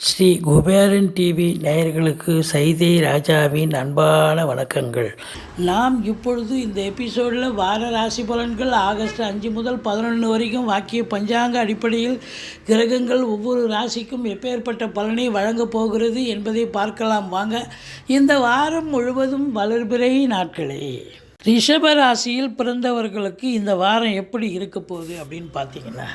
Sri Kuberan TV நேயர்களுக்கு சைதை ராஜாவின் அன்பான வணக்கங்கள். நாம் இப்பொழுது இந்த எபிசோடில் வார ராசி பலன்கள் ஆகஸ்ட் அஞ்சு முதல் பதினொன்று வரைக்கும் வாக்கிய பஞ்சாங்க அடிப்படையில் கிரகங்கள் ஒவ்வொரு ராசிக்கும் எப்பேற்பட்ட பலனை வழங்கப் போகிறது என்பதை பார்க்கலாம். வாங்க இந்த வாரம் முழுவதும் வளர்பிறை நாட்களே. ரிஷப ராசியில் பிறந்தவர்களுக்கு இந்த வாரம் எப்படி இருக்க போகுது அப்படின்னு பார்த்தீங்கன்னா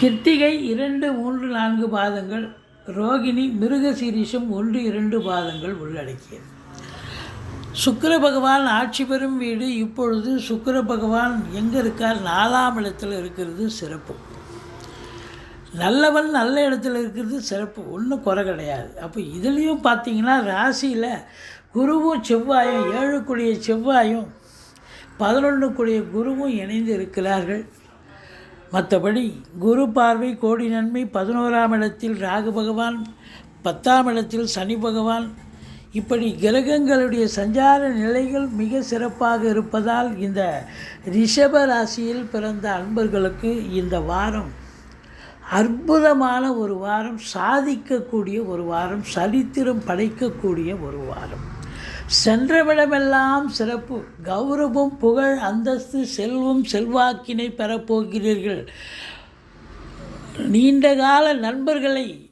கிருத்திகை இரண்டு மூன்று நான்கு பாதங்கள் ரோகிணி மிருகசீரிஷம் ஒன்று இரண்டு பாதங்கள் உள்ளடக்கியது. சுக்கர பகவான் ஆட்சி பெறும் வீடு இப்பொழுது சுக்கர பகவான் எங்கே இருக்கார்? நாலாம் இடத்துல இருக்கிறது சிறப்பு. நல்லவன் நல்ல இடத்துல இருக்கிறது சிறப்பு. ஒன்றும் குறை கிடையாது. அப்போ இதுலேயும் பார்த்தீங்கன்னா ராசியில் குருவும் செவ்வாயும் ஏழுக்குடிய செவ்வாயும் பதினொன்றுக்குடிய குருவும் இணைந்து இருக்கிறார்கள். மற்றபடி குரு பார்வை கோடி நன்மை பதினோராம் இடத்தில் ராகு பகவான் பத்தாம் இடத்தில் சனி பகவான். இப்படி கிரகங்களுடைய சஞ்சார நிலைகள் மிக சிறப்பாக இருப்பதால் இந்த ரிஷப ராசியில் பிறந்த அன்பர்களுக்கு இந்த வாரம் அற்புதமான ஒரு வாரம் சாதிக்கக்கூடிய ஒரு வாரம் சரித்திரம் படைக்கக்கூடிய ஒரு வாரம். சென்றவிடமெல்லாம் சிறப்பு. கௌரவம் புகழ் அந்தஸ்து செல்வம் செல்வாக்கினை பெறப்போகிறீர்கள். நீண்ட கால நண்பர்களை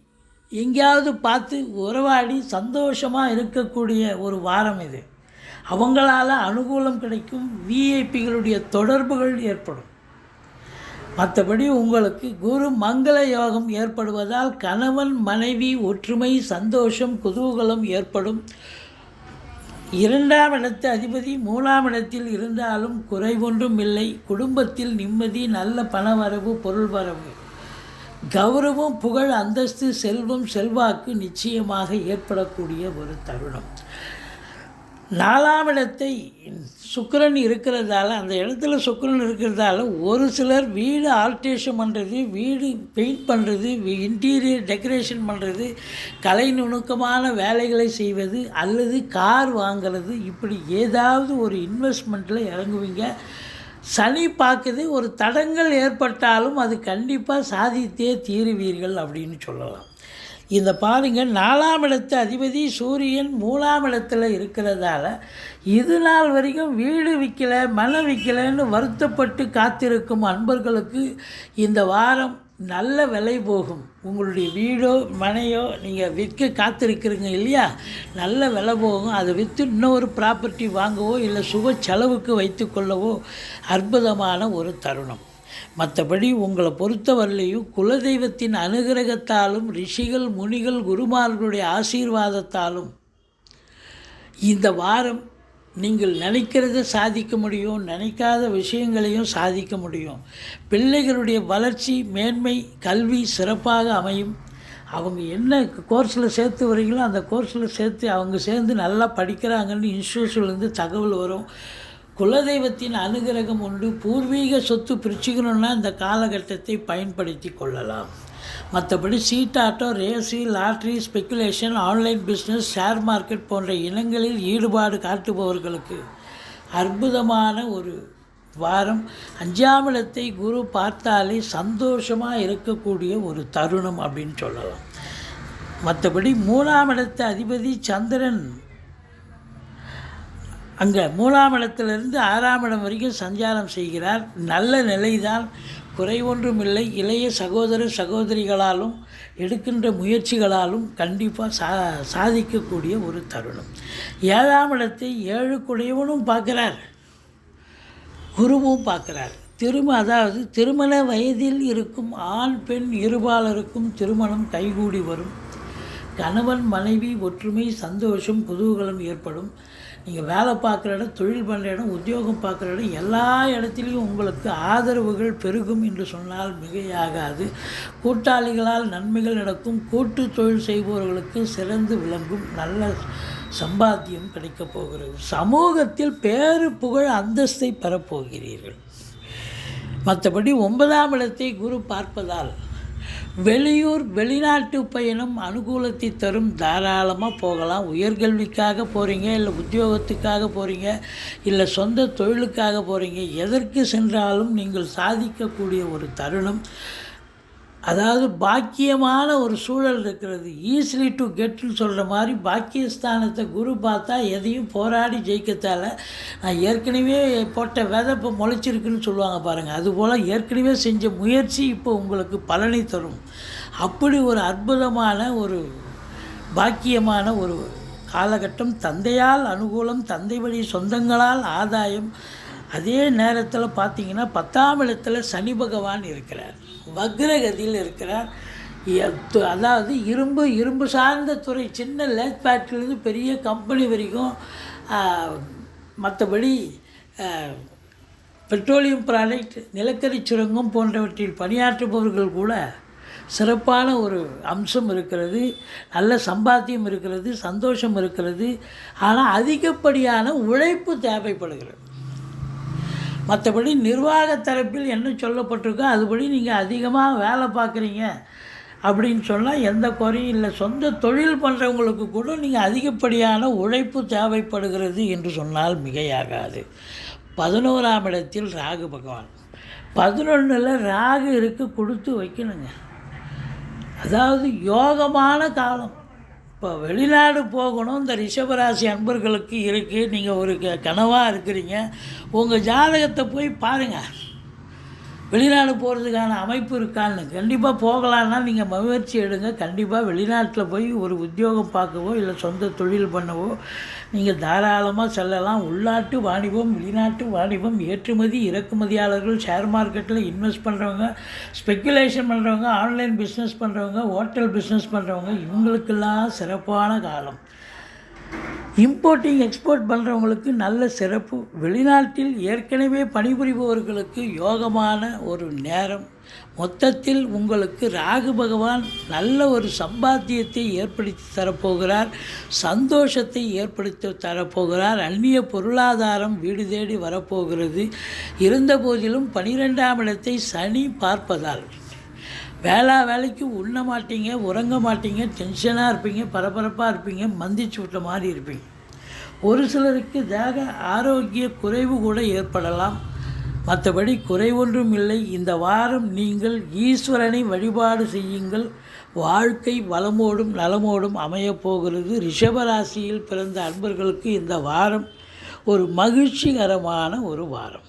எங்கேயாவது பார்த்து உறவாடி சந்தோஷமாக இருக்கக்கூடிய ஒரு வாரம் இது. அவங்களால அனுகூலம் கிடைக்கும் விஐபிகளுடைய தொடர்புகள் ஏற்படும். மற்றபடி உங்களுக்கு குரு மங்கள யோகம் ஏற்படுவதால் கணவன் மனைவி ஒற்றுமை சந்தோஷம் குதூகலம் ஏற்படும். இரண்டாம் இடத்து அதிபதி மூணாம் இடத்தில் இருந்தாலும் குறைவொன்றும் இல்லை. குடும்பத்தில் நிம்மதி நல்ல பணவரவு பொருள் வரவு. கௌரவம் புகழ் அந்தஸ்து செல்வம் செல்வாக்கு நிச்சயமாக ஏற்படக்கூடிய ஒரு தருணம். நாலாம் இடத்தை சுக்கிரன் இருக்கிறதால அந்த இடத்துல சுக்கரன் இருக்கிறதால ஒரு சிலர் வீடு ஆல்ட்ரேஷன் பண்ணுறது வீடு பெயிண்ட் பண்ணுறது இன்டீரியர் டெக்கரேஷன் பண்ணுறது கலை நுணுக்கமான வேலைகளை செய்வது அல்லது கார் வாங்கிறது இப்படி ஏதாவது ஒரு இன்வெஸ்ட்மெண்ட்டில் இறங்குவீங்க. சனி பார்க்குது ஒரு தடங்கள் ஏற்பட்டாலும் அது கண்டிப்பாக சாதித்தே தீருவீர்கள் அப்படின்னு சொல்லலாம். இந்த பாருங்கள் நாலாம் இடத்து அதிபதி சூரியன் மூணாம் இடத்துல இருக்கிறதால இது நாள் வரைக்கும் வீடு விற்கலை மனம் விற்கலைன்னு வருத்தப்பட்டு காத்திருக்கும் அன்பர்களுக்கு இந்த வாரம் நல்ல விலை போகும். உங்களுடைய வீடோ மனையோ நீங்கள் விற்க காத்திருக்கிறீங்க இல்லையா? நல்ல விலை போகும். அதை விற்று இன்னொரு ப்ராப்பர்ட்டி வாங்கவோ இல்லை சுக செலவுக்கு வைத்துக்கொள்ளவோ அற்புதமான ஒரு தருணம். மற்றபடி உங்களை பொறுத்தவரையிலையும் குலதெய்வத்தின் அனுகிரகத்தாலும் ரிஷிகள் முனிகள் குருமார்களுடைய ஆசீர்வாதத்தாலும் இந்த வாரம் நீங்கள் நினைக்கிறத சாதிக்க முடியும் நினைக்காத விஷயங்களையும் சாதிக்க முடியும். பிள்ளைகளுடைய வளர்ச்சி மேன்மை கல்வி சிறப்பாக அமையும். அவங்க என்ன கோர்ஸில் சேர்த்து வரீங்களோ அந்த கோர்ஸில் சேர்த்து அவங்க சேர்ந்து நல்லா படிக்கிறாங்கன்னு இன்ஸ்டியூஷன்லேருந்து தகவல் வரும். குலதெய்வத்தின் அனுகிரகம் உண்டு. பூர்வீக சொத்து பிரிச்சுக்கணும்னா இந்த காலகட்டத்தை பயன்படுத்தி கொள்ளலாம். மற்றபடி சீட்டாட்டம் ரேசி lottery speculation online business share market போன்ற இனங்களில் ஈடுபாடு காட்டுபவர்களுக்கு அற்புதமான ஒரு வாரம். அஞ்சாம் இடத்தை குரு பார்த்தாலே சந்தோஷமாக இருக்கக்கூடிய ஒரு தருணம் அப்படின்னு சொல்லலாம். மற்றபடி மூணாம் இடத்து அதிபதி சந்திரன் அங்கே மூணாம் இடத்திலிருந்து ஆறாம் இடம் வரைக்கும் சஞ்சாரம் செய்கிறார். நல்ல நிலைதான். குறைவொன்றுமில்லை இளைய சகோதர சகோதரிகளாலும் எடுக்கின்ற முயற்சிகளாலும் கண்டிப்பாக சா சாதிக்கக்கூடிய ஒரு தருணம். ஏழாம் இடத்தை ஏழு குடையவனும் பார்க்குறார். குருவும் பார்க்குறார். திரும அதாவது திருமண வயதில் இருக்கும் ஆண் பெண் இருபாலருக்கும் திருமணம் கைகூடி வரும். கணவன் மனைவி ஒற்றுமை சந்தோஷம் குதூகலம் ஏற்படும். நீங்கள் வேலை பார்க்குற இடம் தொழில் பண்ணுற இடம் உத்தியோகம் பார்க்குற இடம் எல்லா இடத்துலையும் உங்களுக்கு ஆதரவுகள் பெருகும் என்று சொன்னால் மிகையாகாது. கூட்டாளிகளால் நன்மைகள் நடக்கும். கூட்டு தொழில் செய்பவர்களுக்கு சிறந்து விளங்கும் நல்ல சம்பாத்தியம் கிடைக்கப் போகிறது. சமூகத்தில் பேரு புகழ் அந்தஸ்தை பெறப்போகிறீர்கள் மற்றபடி ஒன்பதாம் இடத்தை குரு பார்ப்பதால் வெளியூர் வெளிநாட்டு பயணம் அனுகூலத்தை தரும் தாராளமாக போகலாம். உயர்கல்விக்காக போகிறீங்க இல்லை உத்தியோகத்துக்காக போகிறீங்க இல்லை சொந்த தொழிலுக்காக போகிறீங்க எதற்கு சென்றாலும் நீங்கள் சாதிக்கக்கூடிய ஒரு தருணம். அதாவது பாக்கியமான ஒரு சூழல் இருக்கிறது. ஈஸிலி டு கெட்னு சொல்கிற மாதிரி பாக்கியஸ்தானத்தை குரு பார்த்தா எதையும் போராடி ஜெயிக்கத்தால் நான் ஏற்கனவே போட்ட விதை இப்போ முளைச்சிருக்குன்னு சொல்லுவாங்க பாருங்கள் அதுபோல் ஏற்கனவே செஞ்ச முயற்சி இப்போ உங்களுக்கு பலனை தரும். அப்படி ஒரு அற்புதமான ஒரு பாக்கியமான ஒரு காலகட்டம் தந்தையால் அனுகூலம் தந்தை வழி சொந்தங்களால் ஆதாயம். அதே நேரத்தில் பார்த்தீங்கன்னா பத்தாம் இடத்துல சனி பகவான் இருக்கிறார். வக்ரகதியில் இருக்கிறார். அதாவது இரும்பு இரும்பு சார்ந்த துறை சின்ன லேத் ஃபேக்ட்ரிலேருந்து பெரிய கம்பெனி வரைக்கும் மற்றபடி பெட்ரோலியம் ப்ராடக்ட் நிலக்கரி சுரங்கம் போன்றவற்றில் பணியாற்றுபவர்கள் கூட சிறப்பான ஒரு அம்சம் இருக்கிறது. நல்ல சம்பாத்தியம் இருக்கிறது சந்தோஷம் இருக்கிறது. ஆனால் அதிகப்படியான உழைப்பு தேவைப்படுகிறது. மற்றபடி நிர்வாக தரப்பில் என்ன சொல்லப்பட்டிருக்கோ அதுபடி நீங்கள் அதிகமாக வேலை பார்க்குறீங்க அப்படின்னு சொன்னால் எந்த குறையும் இல்லை. சொந்த தொழில் பண்ணுறவங்களுக்கு கூட நீங்கள் அதிகப்படியான உழைப்பு தேவைப்படுகிறது என்று சொன்னால் மிகையாகாது. பதினோராம் இடத்தில் ராகு பகவான். பதினொன்றில் ராகு இருக்கு கொடுத்து வைக்கணுங்க. அதாவது யோகமான காலம். இப்போ வெளிநாடு போகணும் இந்த ரிஷபராசி அன்பர்களுக்கு இருக்குது நீங்கள் ஒரு க கனவாக இருக்கிறீங்க. உங்கள் ஜாதகத்தை போய் பாருங்கள் வெளிநாடு போகிறதுக்கான அமைப்பு இருக்கான்னு கண்டிப்பாக போகலான்னா நீங்கள் முயற்சி எடுங்க. கண்டிப்பாக வெளிநாட்டில் போய் ஒரு உத்தியோகம் பார்க்கவோ இல்லை சொந்த தொழில் பண்ணவோ நீங்கள் தாராளமாக செல்லலாம். உள்நாட்டு வாணிபம் வெளிநாட்டு வாணிபம் ஏற்றுமதி இறக்குமதியாளர்கள் ஷேர் மார்க்கெட்டில் இன்வெஸ்ட் பண்ணுறவங்க ஸ்பெக்குலேஷன் பண்ணுறவங்க ஆன்லைன் பிஸ்னஸ் பண்ணுறவங்க ஹோட்டல் பிஸ்னஸ் பண்ணுறவங்க இவங்களுக்கெல்லாம் சிறப்பான காலம். இம்போர்ட்டிங் எக்ஸ்போர்ட் பண்ணுறவங்களுக்கு நல்ல சிறப்பு. வெளிநாட்டில் ஏற்கனவே பணிபுரிபவர்களுக்கு யோகமான ஒரு நேரம். மொத்தத்தில் உங்களுக்கு ராகு பகவான் நல்ல ஒரு சம்பாத்தியத்தை ஏற்படுத்தி தரப்போகிறார். சந்தோஷத்தை ஏற்படுத்தி தரப்போகிறார். அந்நிய பொருளாதாரம் வீடு தேடி வரப்போகிறது. இருந்தபோதிலும் பனிரெண்டாம் இடத்தை சனி பார்ப்பதால். வேளா வேலைக்கு உண்ண மாட்டீங்க உறங்க மாட்டீங்க டென்ஷனாக இருப்பீங்க பரபரப்பாக இருப்பீங்க மந்திச்சு விட்ட மாதிரி இருப்பீங்க. ஒரு சிலருக்கு தேக ஆரோக்கிய குறைவு கூட ஏற்படலாம். மற்றபடி குறைவொன்றும் இல்லை. இந்த வாரம் நீங்கள் ஈஸ்வரனை வழிபாடு செய்யுங்கள். வாழ்க்கை வளமோடும் நலமோடும் அமையப்போகிறது ரிஷபராசியில் பிறந்த அன்பர்களுக்கு இந்த வாரம் ஒரு மகிழ்ச்சிகரமான ஒரு வாரம்.